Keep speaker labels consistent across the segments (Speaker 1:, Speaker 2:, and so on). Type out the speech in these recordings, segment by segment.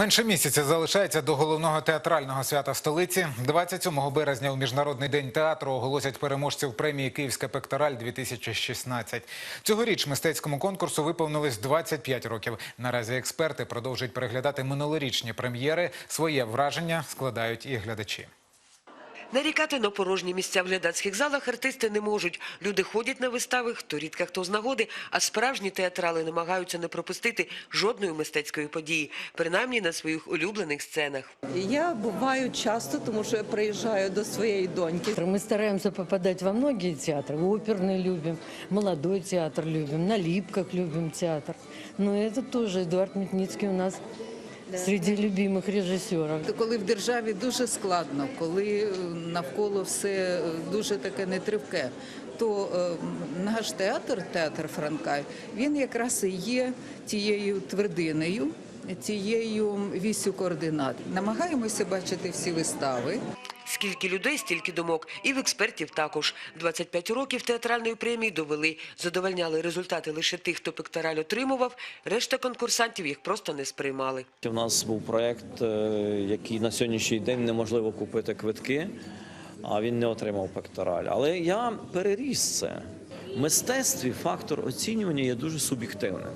Speaker 1: Менше місяця залишається до головного театрального свята столиці. 27 березня у міжнародний день театру оголосять переможців премії Київська пектораль 2016 Цьогоріч мистецькому конкурсу виповнилось 25 років. Наразі експерти продовжують переглядати минулорічні прем'єри. Своє враження складають і глядачі.
Speaker 2: Нарікати на порожні місця в глядацьких залах артисти не можуть. Люди ходять на вистави, хто рідка, хто з нагоди, а справжні театрали намагаються не пропустити жодної мистецької події, принаймні на своїх улюблених сценах.
Speaker 3: Я буваю часто, тому що я приїжджаю до своєї доньки.
Speaker 4: Мы стараемся попадать во многие театры. Оперный любим, молодой театр любим, на липках любим театр. Но это тоже Эдуард Метницкий у нас среди любимых режиссеров.
Speaker 3: Коли в державі дуже складно, коли е, навколо все е, дуже таке нетривке, то е, наш театр, театр Франка, він якраз і є тією твердиною. тією вісю координат. Намагаємося бачити всі вистави.
Speaker 2: Скільки людей, стільки думок. І в експертів також. 25 років театральної премії довели. Задовольняли результати лише тих, хто пектораль отримував. Решта конкурсантів їх просто не сприймали.
Speaker 5: У нас був проєкт, е, який на сьогоднішній день неможливо купити квитки, а він не отримав пектораль. Але я переріс це. В мистецтві фактор оцінювання є дуже суб'єктивним.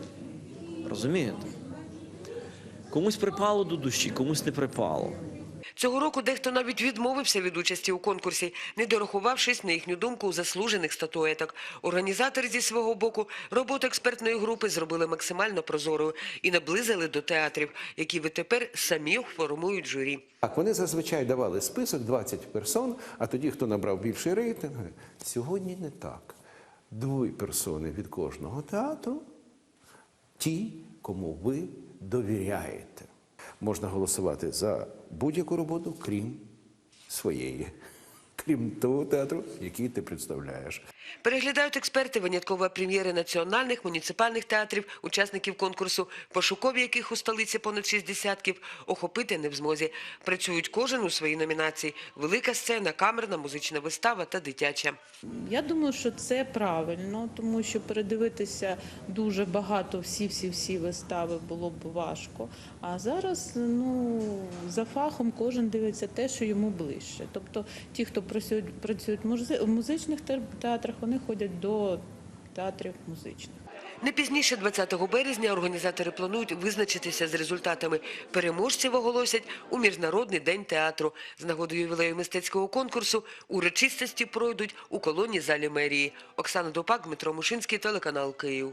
Speaker 5: Розумієте? Комусь припало до душі, комусь не припало.
Speaker 2: Цього року дехто навіть відмовився від участі у конкурсі, не дорахувавшись, на їхню думку, заслужених статуеток. Організатори зі свого боку роботу експертної групи зробили максимально прозорою і наблизили до театрів, які відтепер самі формують журі.
Speaker 6: Так, вони зазвичай давали список 20 персон, а тоді, хто набрав більший рейтинг, сьогодні не так. Дві персони від кожного театру, ті, кому ви довіряєте. Можна голосувати за будь-яку роботу, крім своєї, крім того театру, який ти представляєш.
Speaker 2: Переглядають експерти винятково прем'єри національних, муніципальних театрів, учасників конкурсу, пошукові яких у столиці понад шість десятків, охопити не в змозі. Працюють кожен у своїй номінації. Велика сцена, камерна, музична вистава та дитяча.
Speaker 7: Я думаю, що це правильно, тому що передивитися дуже багато всі-всі-всі вистави було б важко. А зараз ну, за фахом кожен дивиться те, що йому ближче. Тобто ті, хто працюють, працюють в музичних те- театрах, вони ходять до театрів музичних.
Speaker 2: Не пізніше 20 березня організатори планують визначитися з результатами. Переможців оголосять у Міжнародний день театру. З нагоди ювілею мистецького конкурсу урочистості пройдуть у колонії залі мерії. Оксана Допак, Дмитро Мушинський, телеканал Київ.